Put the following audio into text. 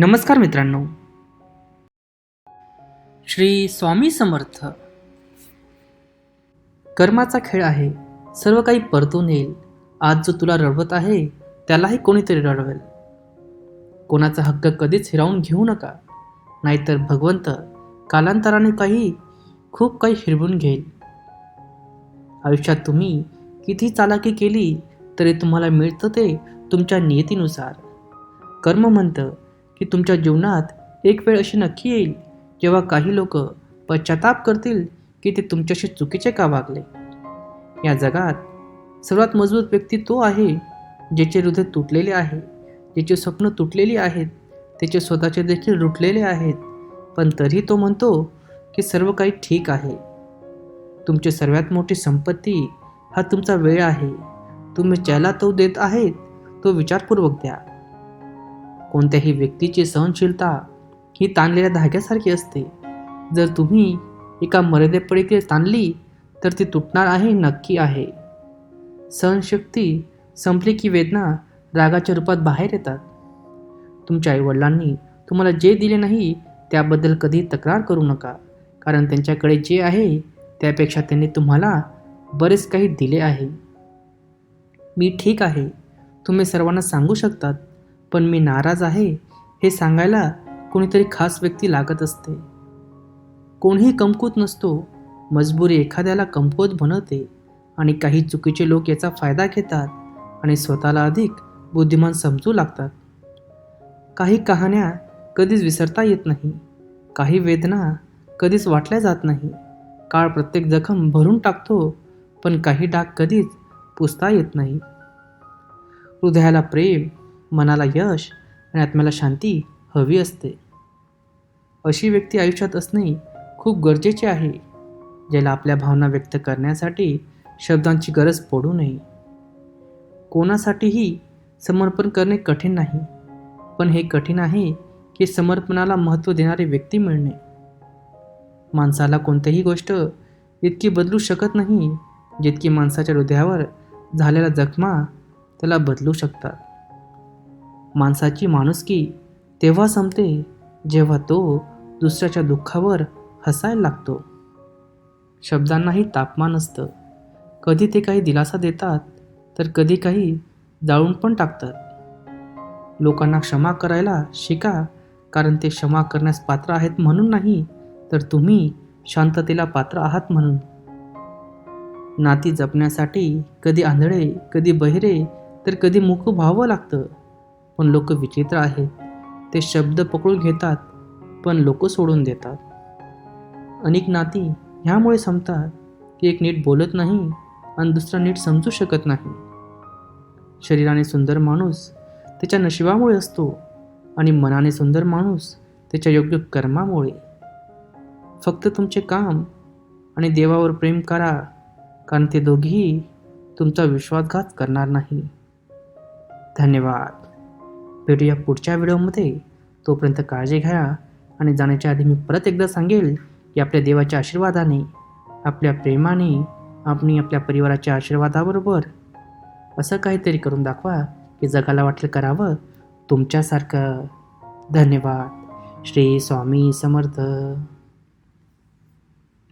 नमस्कार मित्रांनो. श्री स्वामी समर्थ. कर्माचा खेळ आहे. सर्व काही परतून येईल. आज जो तुला रडवत आहे त्यालाही कोणीतरी रडवेल. कोणाचा हक्क कधीच हिरावून घेऊ नका. नाहीतर भगवंत कालांतराने काही खूप काही हिरवून घेईल. आयुष्यात तुम्ही किती चालाकी केली तरी तुम्हाला मिळतं ते तुमच्या नियतीनुसार. कर्म म्हणतं की तुमच्या जीवनात एक वेळ अशी नक्की येईल जेव्हा काही लोक पश्चाताप करतील की ते तुमच्याशी चुकीचे का वागले. या जगात सर्वात मजबूत व्यक्ती तो आहे ज्याचे हृदय तुटलेले आहे ज्याची स्वप्न तुटलेली आहेत त्याचे स्वतःचे देखील रुटलेले आहेत. पण तरी तो म्हणतो की सर्व काही ठीक आहे. तुमची सर्वात मोठी संपत्ती हा तुमचा वेळ आहे. तुम्ही ज्याला तो देत आहेत तो विचारपूर्वक द्या. कोणत्याही व्यक्तीची सहनशीलता ही ताणलेल्या धाग्यासारखी असते. जर तुम्ही एका मर्यादेपडीकडे ताणली तर ती तुटणार आहे नक्की आहे. सहनशक्ती संपली की वेदना रागाच्या रूपात बाहेर येतात. तुमच्या आईवडिलांनी तुम्हाला जे दिले नाही त्याबद्दल कधी तक्रार करू नका. कारण त्यांच्याकडे जे आहे त्यापेक्षा त्यांनी तुम्हाला बरेच काही दिले आहे. मी ठीक आहे. तुम्ही सर्वांना सांगू शकतात पण मी नाराज आहे हे सांगायला कोणीतरी खास व्यक्ती लागत असते. कोणीही कमकुत नसतो मजबुरी एखाद्याला कमकुवत बनवते आणि काही चुकीचे लोक याचा फायदा घेतात आणि स्वतःला अधिक बुद्धिमान समजू लागतात. काही कहाण्या कधीच विसरता येत नाही काही वेदना कधीच वाटल्या जात नाही. काळ प्रत्येक जखम भरून टाकतो पण काही डाग कधीच पुसता येत नाही. हृदयाला प्रेम मनाला यश आणि आत्म्याला शांती हवी असते. अशी व्यक्ती आयुष्यात असणे खूप गरजेचे आहे ज्याला आपल्या भावना व्यक्त करण्यासाठी शब्दांची गरज पडू नये. कोणासाठीही समर्पण करणे कठीण नाही पण हे कठीण आहे की समर्पणाला महत्त्व देणारी व्यक्ती मिळणे. माणसाला कोणतीही गोष्ट इतकी बदलू शकत नाही जितकी माणसाच्या हृदयावर झालेल्या जखमा त्याला बदलू शकतात. माणसाची माणुसकी तेव्हा संपते जेव्हा तो दुसऱ्याच्या दुःखावर हसायला लागतो. शब्दांनाही तापमान असतं. कधी ते काही दिलासा देतात तर कधी काही जाळून पण टाकतात. लोकांना क्षमा करायला शिका कारण ते क्षमा करण्यास पात्र आहेत म्हणून नाही तर तुम्ही शांततेला पात्र आहात म्हणून. नाती जपण्यासाठी कधी आंधळे कधी बहिरे तर कधी मुख व्हावं लागतं. पण लोक विचित्र आहेत. ते शब्द पकडून घेतात पण लोक सोडून देतात. अनेक नाती ह्यामुळे संपतात की एक नीट बोलत नाही आणि दुसरा नीट समजू शकत नाही. शरीराने सुंदर माणूस त्याच्या नशिबामुळे असतो आणि मनाने सुंदर माणूस त्याच्या योग्य कर्मामुळे. फक्त तुमचे काम आणि देवावर प्रेम करा कारण ते दोघेही तुमचा विश्वासघात करणार नाही. धन्यवाद. भेटूया पुढच्या व्हिडिओमध्ये. तोपर्यंत काळजी घ्या आणि जाण्याच्या आधी मी परत एकदा सांगेल की आपल्या देवाच्या आशीर्वादाने आपल्या प्रेमाने आपण आपल्या परिवाराच्या आशीर्वादाबरोबर असं काहीतरी करून दाखवा की जगाला वाटलं करावं. तुमच्यासारखं. धन्यवाद. श्री स्वामी समर्थ.